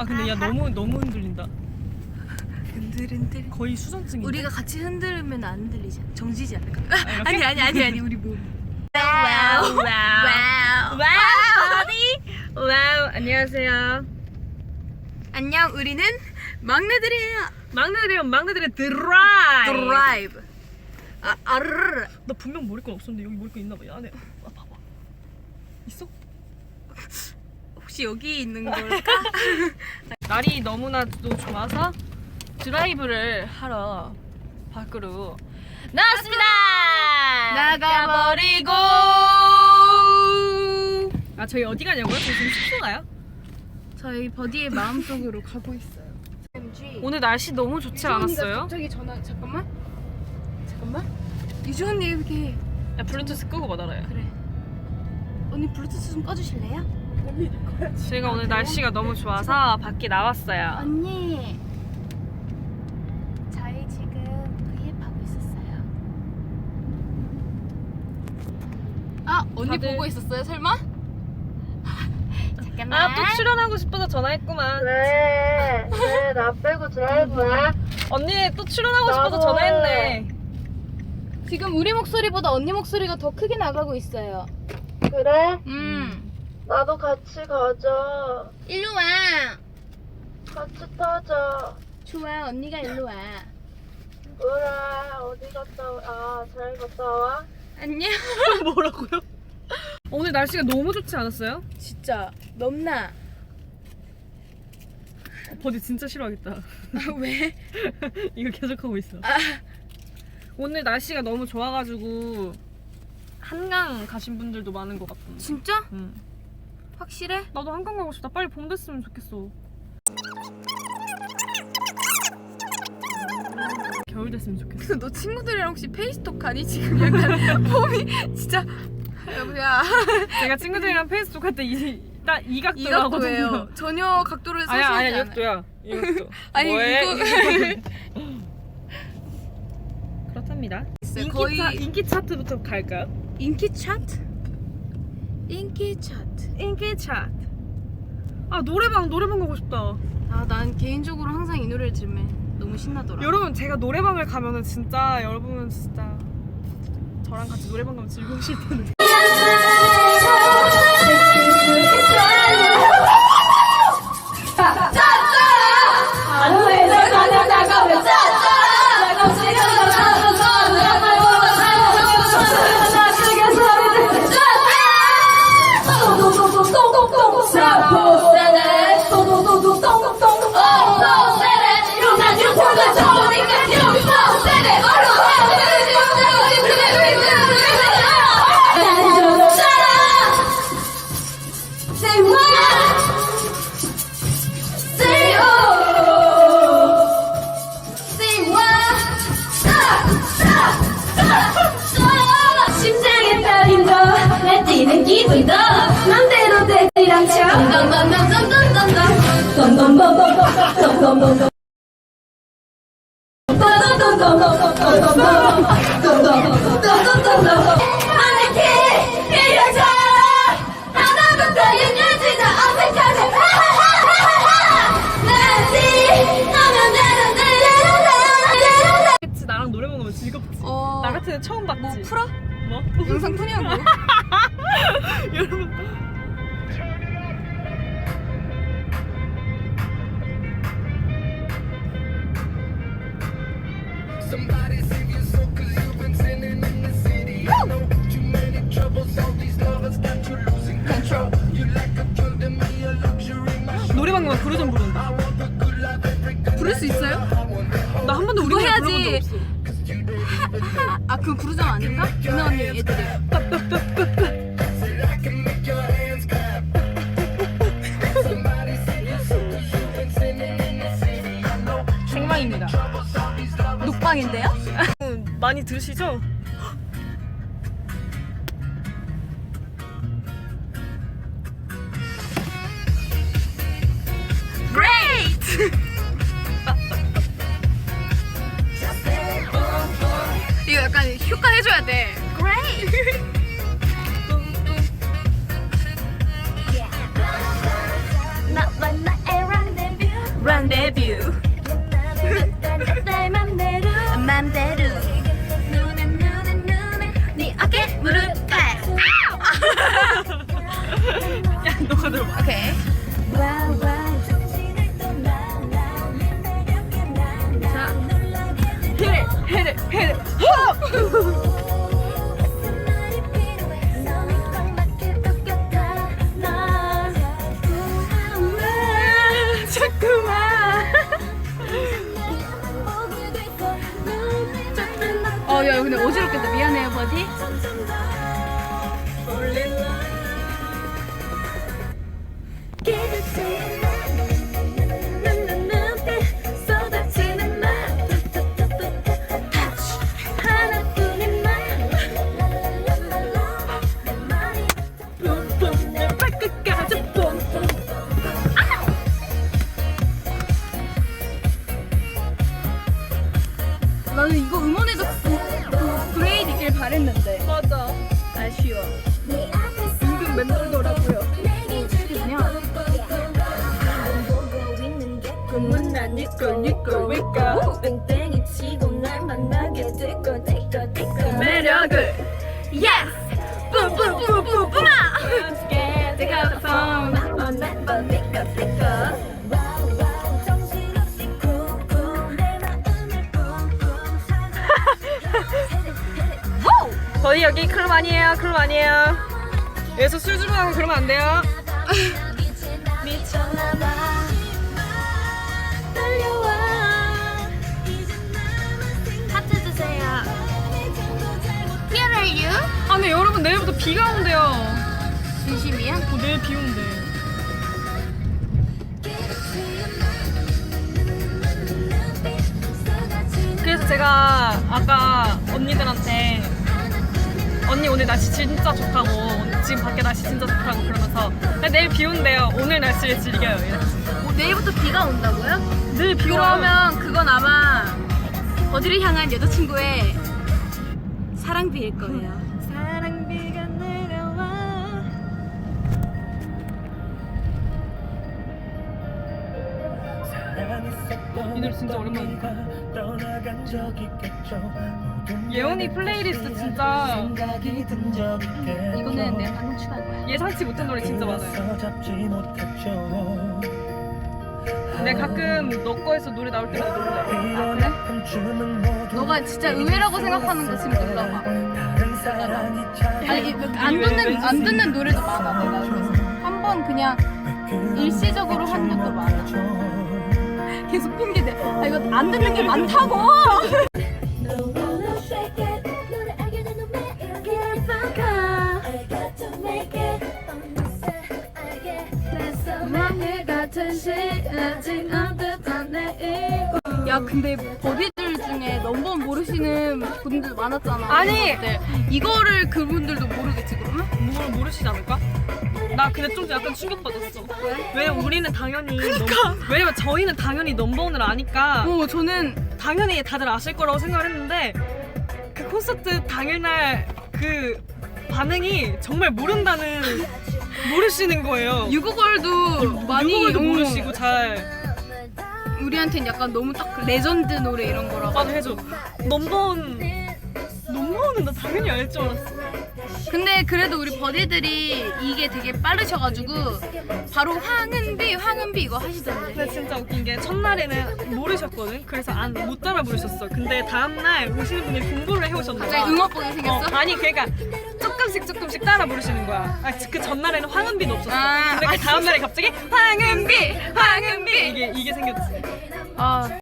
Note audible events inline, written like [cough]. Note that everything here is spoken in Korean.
아 근데 야 너무 너무 흔들린다. 흔들 흔들. 거의 수전증인데. 우리가 같이 흔들면 안 흔들리지? 정지지 않을까? 이렇게? 아니 아니 아니 아니 우리 몸. 와우 와우 와우. 와우 어디? 와우 안녕하세요. 안녕 우리는 막내들이에요. 막내들이면 막내들의 드라이브. 드라이브. 아 아르르. 나 분명 머리끈 없었는데 여기 머리끈 있나 봐. 야, 안에. 아 봐봐. 있어? 혹시 여기 있는 걸까? [laughs] 날이 너무나도 좋아서 드라이브를 하러 밖으로 나왔습니다. 나가버리고. 아 저희 어디 가냐고요? 저희 지금 숙소 가요? 저희 버디의 마음 속으로 [laughs] 가고 있어요. 오늘 날씨 너무 좋지 않았어요? 갑자기 전화 잠깐만. 잠깐만. 유주 언니 이렇게 야 블루투스 끄고 받아라요. 그래. 언니 블루투스 좀 꺼주실래요? 저희가 오늘 날씨가 너무 좋아서 밖에 나왔어요. 언니. 저희 지금 V앱 하고 있었어요. 아 언니 다들- 보고 있었어요 설마? 잠깐만. 아 또 출연하고 싶어서 전화했구만. 왜? 왜? 나 빼고 드라이브해? 언니 또 출연하고 싶어서 나도 전화했네. 지금 우리 목소리보다 언니 목소리가 더 크게 나가고 있어요. 그래? 음. 나도 같이 가자. 일로 와. 같이 타자. 좋아 언니가 일로 와. 그래, 어디 갔다 와? 아, 잘 갔다 와? 안녕. [laughs] 뭐라고요? 오늘 날씨가 너무 좋지 않았어요? 진짜 넘나. 버디 진짜 싫어하겠다. 왜? [laughs] 이거 계속 하고 있어. 아. 오늘 날씨가 너무 좋아가지고 한강 가신 분들도 많은 것 같던데. 진짜? 응. 확실해? 나도 한강 가고 싶다. 빨리 봄 됐으면 좋겠어. 겨울 됐으면 좋겠어. [laughs] 너 친구들이랑 혹시 페이스톡 하니? 지금 약간 [laughs] 폼이 진짜 [laughs] 여보야 제가 친구들이랑 페이스북 할 때 이, 딱이 각도로 이 하거든요. 각도예요. 전혀 각도를 서지 아니야 아니야 않아요. 이 각도야. 이 각도. 아니, 뭐해? 이거- 그렇답니다. 인기, 거의- 차, 인기 차트부터 갈까요? 인기 차트? 인기 차트. 인기 차트. 아 노래방 노래방 가고 싶다. 아, 난 개인적으로 항상 이 노래를 들으면 너무 신나더라. 여러분 제가 노래방을 가면은 진짜 여러분은 진짜 저랑 같이 노래방 가면 즐거우실 텐데. 나랑 노래방 가면 즐겁지. 어, 나 같은 애 처음 봤지. 뭐 풀어? 뭐? 영상 푸냐고? 노래방 가면 그루 좀 부른다. 부를 수 있어요? 나 한 번도 우리 노래 불러본 적 해야지. 없어. 아, 그건 부르장 아닌가? 유나 언니 애들이. 많이? Great! [laughs] 이거 약간 효과 해줘야 돼. Great! [laughs] 오케이. 자, 헤레 헤레 헤레 자꾸만. 어, 야, 근데 어지럽겠다. 미안해요, 버디. 니꺼 니꺼 치고 날 만나게 될거 매력을. 뿜뿜뿜뿜뿜아 니꺼 니꺼 쿵쿵 저희 여기 클럽 아니에요 클럽 아니에요. 여기서 술 주고 가고 그러면 안 돼요. 미쳤나봐 근데 여러분 내일부터 비가 온대요 진심이야? 어, 내일 비 온대 그래서 제가 아까 언니들한테 언니 오늘 날씨 진짜 좋다고 지금 밖에 날씨 진짜 좋다고 그러면서 야, 내일 비 온대요 오늘 날씨를 즐겨요 이랬지 뭐 내일부터 비가 온다고요? 내일 비 와요 그러면 그건 아마 어디를 향한 여자친구의 사랑비일 거예요. 이 노래 진짜 오랜만이다 예원이 플레이리스트 진짜 이거는 내가 방금 거야. 예상치 못한 노래 진짜 많아요 근데 가끔 너 거에서 노래 나올 때마다 놀래 너가 진짜 의외라고 생각하는 거 지금 눌러봐. 아니 이거 안 듣는 안 듣는 노래도 많아 내가 그래서 한 번 그냥 일시적으로 한 것도 많아. 계속 핑계대. 아 이거 안 듣는 게 많다고. 야 근데 버디들 중에 넘버원 모르시는 분들 많았잖아. 아니! 이거를 그분들도 모르겠지 그러면? 뭘 모르시지 않을까? 나 근데 좀 약간 충격받았어 왜? 왜냐면 우리는 당연히 넘, 왜냐면 저희는 당연히 넘버원을 아니까 어 저는 당연히 다들 아실 거라고 생각을 했는데 그 콘서트 당일날 그 반응이 정말 모른다는 모르시는 거예요. 유고걸도 많이 유곡을도 어, 모르시고 잘 우리한테는 약간 너무 딱그 레전드 노래 이런 거라고. 맞아 해줘. 넘버원 넘버원은 나 당연히 알 줄 알았어. 근데 그래도 우리 버디들이 이게 되게 빠르셔가지고 바로 황은비 황은비 이거 하시던데. 근데 진짜 웃긴 게 첫날에는 모르셨거든. 그래서 안 못 따라 부르셨어. 근데 다음날 오시는 분이 공부를 해오셨나 봐. 갑자기 응원법이 어, 생겼어? 아니 그러니까 조금씩 조금씩 따라 부르시는 거야. 아, 그 전날에는 황은비도 없었어. 아, 근데 그 다음 날에 갑자기 황은비, 황은비 이게 이게 생겼지. 아